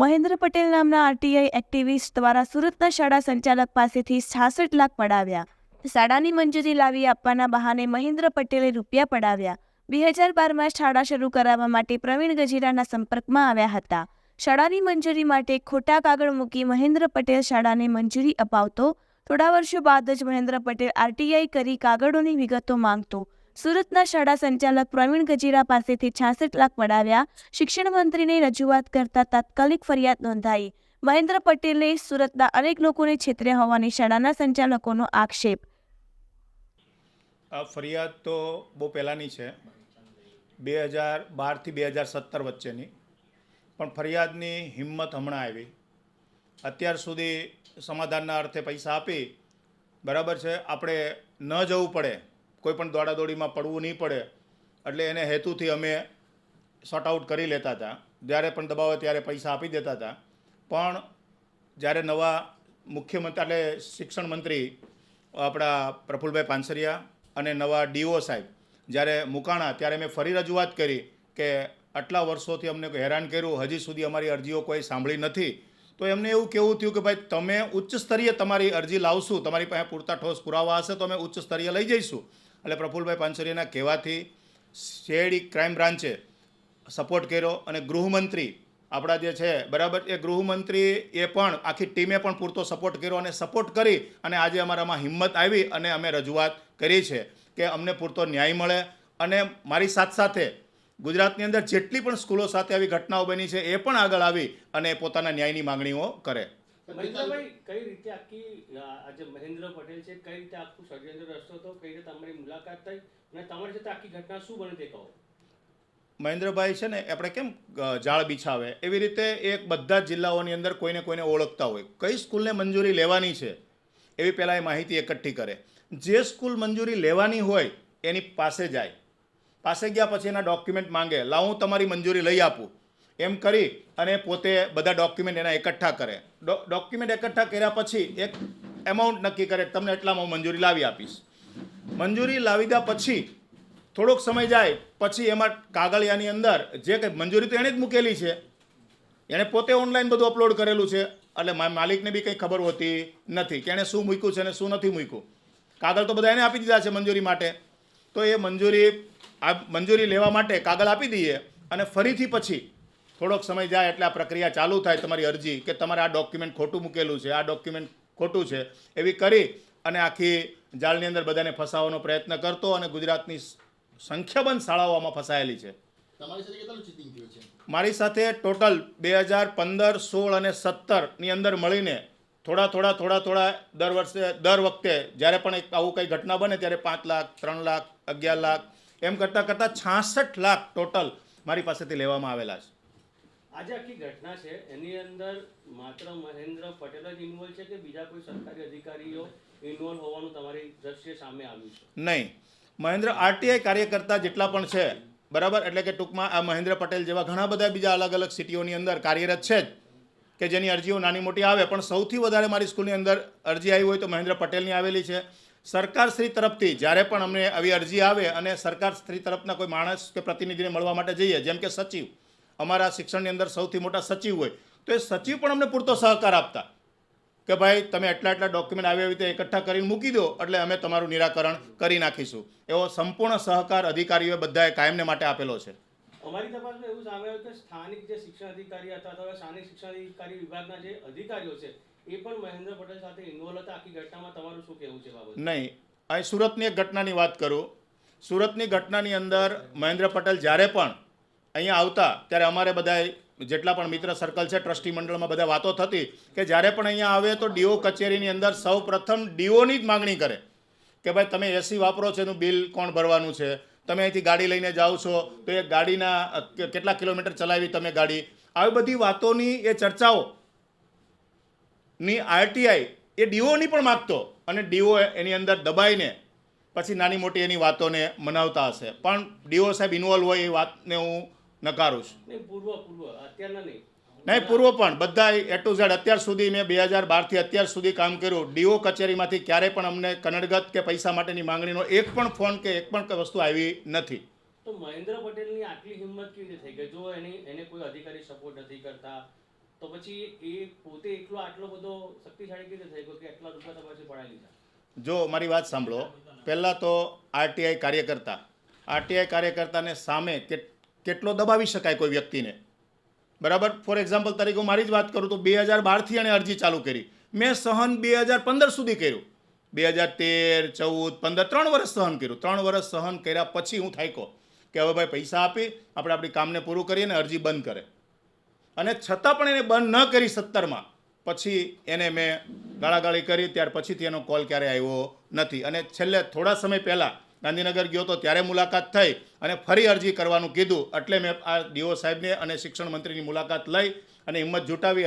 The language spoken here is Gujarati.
મહેન્દ્ર પટેલ નામના આરટીઆઈ એક્ટિવિસ્ટ દ્વારા સુરતના શાળા સંચાલક પાસેથી છાસઠ લાખ પડાવ્યા. શાળાની મંજૂરી લાવી આપવાના બહાને મહેન્દ્ર પટેલે રૂપિયા પડાવ્યા. બે હજાર બારમાં શાળા શરૂ કરાવવા માટે પ્રવીણ ગજીરાના સંપર્કમાં આવ્યા હતા. શાળાની મંજૂરી માટે ખોટા કાગળ મૂકી મહેન્દ્ર પટેલ શાળાને મંજૂરી અપાવતો. થોડા વર્ષો બાદ જ મહેન્દ્ર પટેલ આરટીઆઈ કરી કાગળોની વિગતો માંગતો. સુરતના શાળા સંચાલક પ્રવીણ ગજીરા પાસેથી છાસઠ લાખ પડાવ્યા શિક્ષણ મંત્રીને રજૂઆત કરતા તાત્કાલિક ફરિયાદ નોંધાઈ. મહેન્દ્ર પટેલે સુરતના અનેક લોકોને છેતર્યા હોવાની શાળાના સંચાલકોનો આક્ષેપ. આ ફરિયાદ તો બહુ પહેલાંની છે. બે હજાર બારથી બે હજાર સત્તર વચ્ચેની. પણ ફરિયાદની હિંમત હમણાં આવી. અત્યાર સુધી સમાધાનના અર્થે પૈસા આપી બરાબર છે. આપણે ન જવું પડે. કોઈ પણ દોડાદોડીમાં પડવું નહીં પડે, એટલે એને હેતુથી અમે શોર્ટ આઉટ કરી લેતા હતા. જ્યારે પણ દબાવે ત્યારે પૈસા આપી દેતા હતા. પણ જ્યારે નવા મુખ્યમંત્રી, એટલે શિક્ષણ મંત્રી આપણા પ્રફુલભાઈ પાનસરિયા અને નવા ડીઓ સાહેબ, જ્યારે મુકાણા, ત્યારે મેં ફરી રજૂઆત કરી કે આટલા વર્ષોથી અમને હેરાન કર્યું, હજી સુધી અમારી અરજીઓ કોઈ સાંભળી નથી. તો એમને એવું કેવું થયું કે ભાઈ, તમે ઉચ્ચ સ્તરીય તમારી અરજી લાવશું, તમારી પાસે પૂરતા ઠોસ પુરાવા હશે, તો અમે ઉચ્ચ સ્તરીય લઈ જઈશું. એટલે પ્રફુલભાઈ પાનસરિયાના કહેવાથી શેરડી ક્રાઇમ બ્રાન્ચે સપોર્ટ કર્યો અને ગૃહમંત્રી આપણા જે છે, બરાબર, એ ગૃહમંત્રી એ પણ આખી ટીમે પણ પૂરતો સપોર્ટ કર્યો અને સપોર્ટ કરી અને આજે અમારામાં હિંમત આવી અને અમે રજૂઆત કરી છે કે અમને પૂરતો ન્યાય મળે અને મારી સાથ સાથે ગુજરાતની અંદર જેટલી પણ સ્કૂલો સાથે આવી ઘટનાઓ બની છે, એ પણ આગળ આવી અને પોતાના ન્યાયની માગણીઓ કરે. મહેન્દ્રભાઈ કઈ રીતે આખી આજે મહેન્દ્ર પટેલ છે કઈ રીતે આખું ષડયંત્ર રસ્તો હતો કઈ રીતે તમારી મુલાકાત થઈ અને તમારી સાથે આખી ઘટના શું બની તે કહો. મહેન્દ્રભાઈ છે ને આપણે કેમ જાળ બિછાવે? એવી રીતે એક બધા જ જિલ્લાઓની અંદર કોઈને કોઈને ઓળખતા હોય. કઈ સ્કૂલને મંજૂરી લેવાની છે? એવી પહેલાં એ માહિતી એકઠી કરે. જે સ્કૂલ મંજૂરી લેવાની હોય એની પાસે જાય. પાસે ગયા પછી એના ડોક્યુમેન્ટ માંગે. લાવ હું તમારી મંજૂરી લઈ આપું. એમ કરી અને પોતે બધા ડોક્યુમેન્ટ એના એકઠા કરે. ડોક્યુમેન્ટ એકઠા કર્યા પછી એક એમાઉન્ટ નક્કી કરે, તમને એટલામાં હું મંજૂરી લાવી આપીશ. મંજૂરી લાવી દીધા પછી થોડોક સમય જાય, પછી એમાં કાગળિયાની અંદર જે કંઈ મંજૂરી તો એણે જ મૂકેલી છે. એણે પોતે ઓનલાઈન બધું અપલોડ કરેલું છે. એટલે માલિકને બી કંઈ ખબર હોતી નથી કે એણે શું મૂક્યું છે અને શું નથી મૂક્યું. કાગળ તો બધા એને આપી દીધા છે મંજૂરી માટે. તો એ મંજૂરી આ મંજૂરી લેવા માટે કાગળ આપી દઈએ અને ફરીથી પછી થોડોક સમય જાય એટલે આ પ્રક્રિયા ચાલુ થાય તમારી અરજી કે તમારે આ ડોક્યુમેન્ટ ખોટું મૂકેલું છે આ ડોક્યુમેન્ટ ખોટું છે એવી કરી અને આખી જાળની અંદર બધાને ફસાવવાનો પ્રયત્ન કરતો અને ગુજરાતની સંખ્યાબંધ શાળાઓ આમાં ફસાયેલી છે. મારી સાથે ટોટલ બે હજાર પંદર સોળ અને સત્તરની અંદર મળીને થોડા થોડા થોડા થોડા દર વર્ષે દર વખતે જ્યારે પણ એક આવું કંઈ ઘટના બને ત્યારે પાંચ લાખ ત્રણ લાખ અગિયાર લાખ એમ કરતાં કરતાં છાસઠ લાખ ટોટલ મારી પાસેથી લેવામાં આવેલા છે. આજે આખી ઘટના છે. એની અંદર માત્ર મહેન્દ્ર પટેલ જ ઇન્વોલ્વ છે કે બીજા કોઈ સરકારી અધિકારીઓ ઇન્વોલ્વ હોવાનું તમારી દ્રશ્ય સામે આવ્યું છે? નહીં. મહેન્દ્ર આરટીઆઈ કાર્યકર્તા જેટલા પણ છે, બરાબર? એટલે કે ટૂંકમાં આ મહેન્દ્ર પટેલ જેવા ઘણા બધા બીજા અલગ અલગ સિટીઓની અંદર કાર્યરત છે જ, કે જેની અરજીઓ નાની મોટી આવે. પણ સૌથી વધારે મારી સ્કૂલની અંદર અરજી આવી હોય તો મહેન્દ્ર પટેલની આવેલી છે. સરકારશ્રી તરફથી જ્યારે પણ અમને આવી અરજી આવે અને સરકાર શ્રી તરફના કોઈ માણસ કે પ્રતિનિધિને મળવા માટે જઈએ, જેમ કે સચિવ અમારા શિક્ષણની અંદર સૌથી મોટા સચિવ હોય તો એ સચિવ પણ અમને પૂરતો સહકાર આપતા કે ભાઈ તમે એટલા એટલા ડોક્યુમેન્ટ આવી રીતે એકઠા કરીને મૂકી દો એટલે અમે તમારું નિરાકરણ કરી નાખીશું. એવો સંપૂર્ણ સહકાર અધિકારીઓએ બધાએ કાયમને માટે આપેલો છે. અમારી તપાસમાં એવું સામે આવ્યું કે સ્થાનિક જે શિક્ષણ અધિકારી હતા અથવા સ્થાનિક શિક્ષણ અધિકારી વિભાગના જે અધિકારીઓ છે એ પણ મહેન્દ્ર પટેલ સાથે ઇન્વોલ્વ હતા. આખી ઘટનામાં તમારું શું કહેવું છે બાબત? નહીં અહીં સુરતની એક ઘટનાની વાત કરું. સુરતની ઘટનાની અંદર મહેન્દ્ર પટેલ જ્યારે પણ અહીંયા આવતા, ત્યારે અમારે બધાએ જેટલા પણ મિત્ર સર્કલ છે ટ્રસ્ટી મંડળમાં બધા વાતો થતી કે જ્યારે પણ અહીંયા આવે તો ડીઓ કચેરીની અંદર સૌ પ્રથમ ડીઓની જ માગણી કરે કે ભાઈ તમે એસી વાપરો છો, એનું બિલ કોણ ભરવાનું છે? તમે અહીંથી ગાડી લઈને જાઓ છો, તો એ ગાડીના કેટલા કિલોમીટર ચલાવી તમે ગાડી? આવી બધી વાતોની એ ચર્ચાઓ ની આરટીઆઈ એ ડીઓની પણ માગતો અને ડીઓ એની અંદર દબાઈને પછી નાની મોટી એની વાતોને મનાવતા હશે. પણ ડીઓ સાહેબ ઇન્વોલ્વ હોય એ વાતને હું નકારું છું નહીં પૂર્વ પૂર્વ અત્યારના નહીં. નહીં પૂર્વ પણ. બધા એ ટુ ઝેડ અત્યાર સુધી મેં બે હજાર બારથી અત્યાર સુધી કામ કર્યું. ડીઓ કચેરીમાંથી ક્યારેય પણ અમને કનડગત કે પૈસા માટેની માંગણીનો એક પણ ફોન કે એક પણ વસ્તુ આવી નથી. તો મહેન્દ્ર પટેલની આટલી હિંમત કેવી રીતે થઈ ગઈ? જો એની એને કોઈ અધિકારી સપોર્ટ નથી કરતા તો પછી એ પોતે એકલો આટલો બધો શક્તિશાળી કેવી રીતે થઈ ગયો કે આટલા રૂપિયા તમારે પડાવી લીધા? જો મારી વાત સાંભળો પહેલાં તો આરટીઆઈ કાર્યકર્તા આરટીઆઈ કાર્યકર્તાને સામે કે કેટલો દબાવી શકાય કોઈ વ્યક્તિને? બરાબર? ફોર એક્ઝામ્પલ તરીકે હું મારી જ વાત કરું તો બે હજાર બારથી એણે અરજી ચાલુ કરી. મેં સહન બે હજાર પંદર સુધી કર્યું. બે હજાર તેર, ચૌદ, પંદર, ત્રણ વર્ષ સહન કર્યું. ત્રણ વર્ષ સહન કર્યા પછી હું થાક્યો કે હવે ભાઈ પૈસા આપી, આપણે આપણી કામને પૂરું કરીએ ને અરજી બંધ કરે. અને છતાં પણ એને બંધ ન કરી સત્તરમાં. પછી એને મેં ગાળાગાળી કરી, ત્યાર પછીથી એનો કોલ ક્યારે આવ્યો નથી. અને છેલ્લે થોડા સમય પહેલાં ગાંધીનગર ગયો તો ત્યારે મુલાકાત થઈ અને ફરી અરજી કરવાનું કીધું. એટલે મેં આ ડીઓ સાહેબને અને શિક્ષણ મંત્રીની મુલાકાત લઈ અને હિંમત જુટાવી